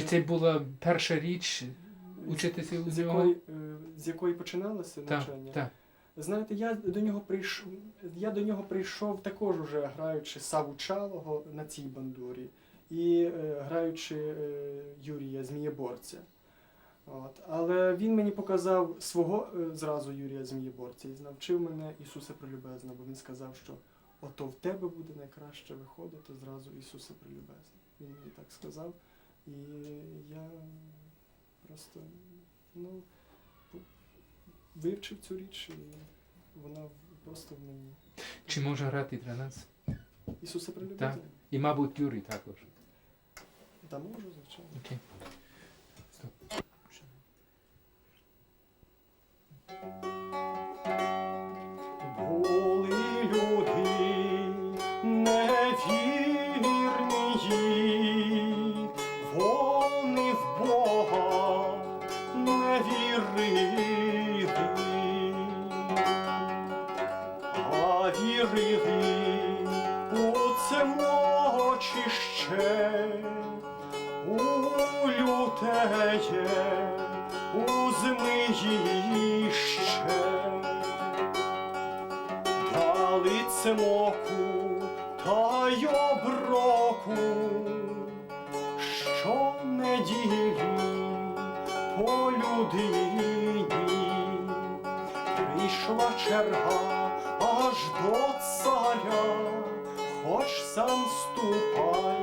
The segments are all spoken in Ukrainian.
Чи це була перша річ учитися у з нього? якої, е, з якої починалося Так, навчання? так. Знаєте, я до нього прийшов. Я до нього прийшов також уже граючи Саву Чалого на цій бандурі і е, граючи е, Юрія Змієборця. От. Але він мені показав свого е, зразу Юрія Змієборця і навчив мене Ісуса Прелюбезна, бо він сказав, що ото в тебе буде найкраще виходити зразу Ісуса Прелюбезна. Він мені так сказав. І я просто ну, вивчив цю річ, і вона просто в мені. Чи може грати для нас? Ісуса? Так. І, мабуть, Юрій також. Та можу, звичайно. Окей. Стоп. Були люди невірні, а у це мочище, у лютеє, у змиїще дали цемоку та й оброку, що неділі по людині прийшла черга аж до царя, хоч сам ступай,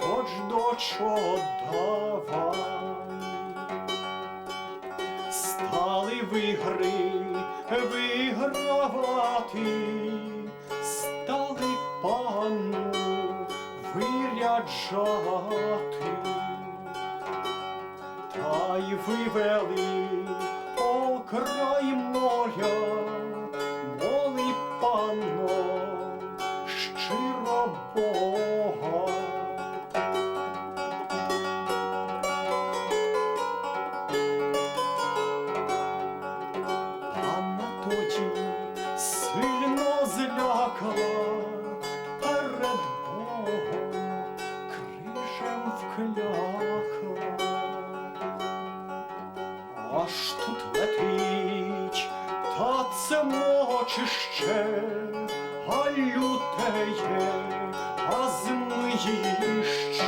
хоч до давай. Стали вигри вигравати, стали пану виряджати, та й вивели по край моря, моли панно щиро Бога. Анна тоді сильно злякала перед Богом, крижем вклякла. Аж тут летить, та це мочище, а лютеє, а змиїще.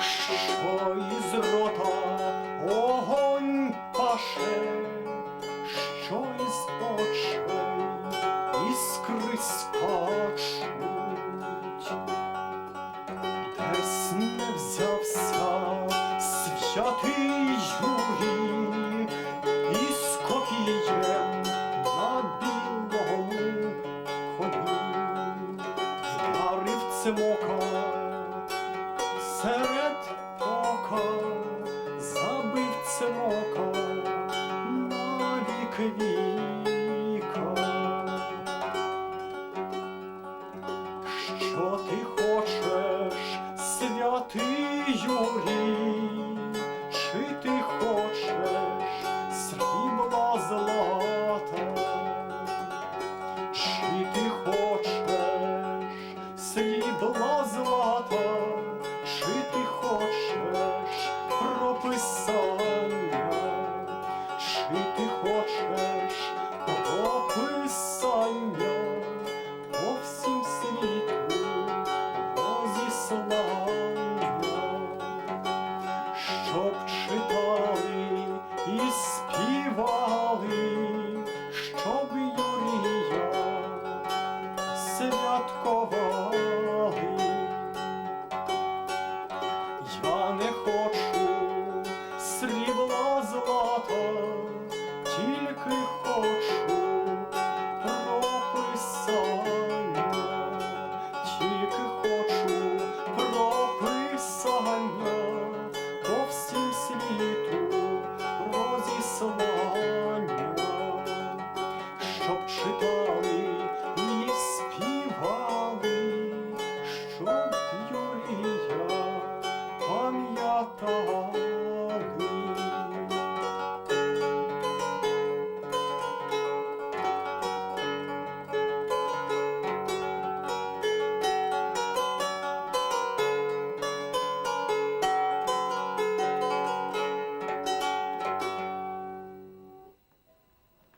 Що із рота огонь паше, що із очей іскри скачуть, десь не взявся святий вдарив цимока серед ока забив цимока на вік віка. Що ти хочеш, святий чи ти хочеш срібла злата? Чи ти хочеш срібла прописання, чи ти хочеш прописання по всім світу розіслання, щоб читали і співали, щоб Юрія святкували.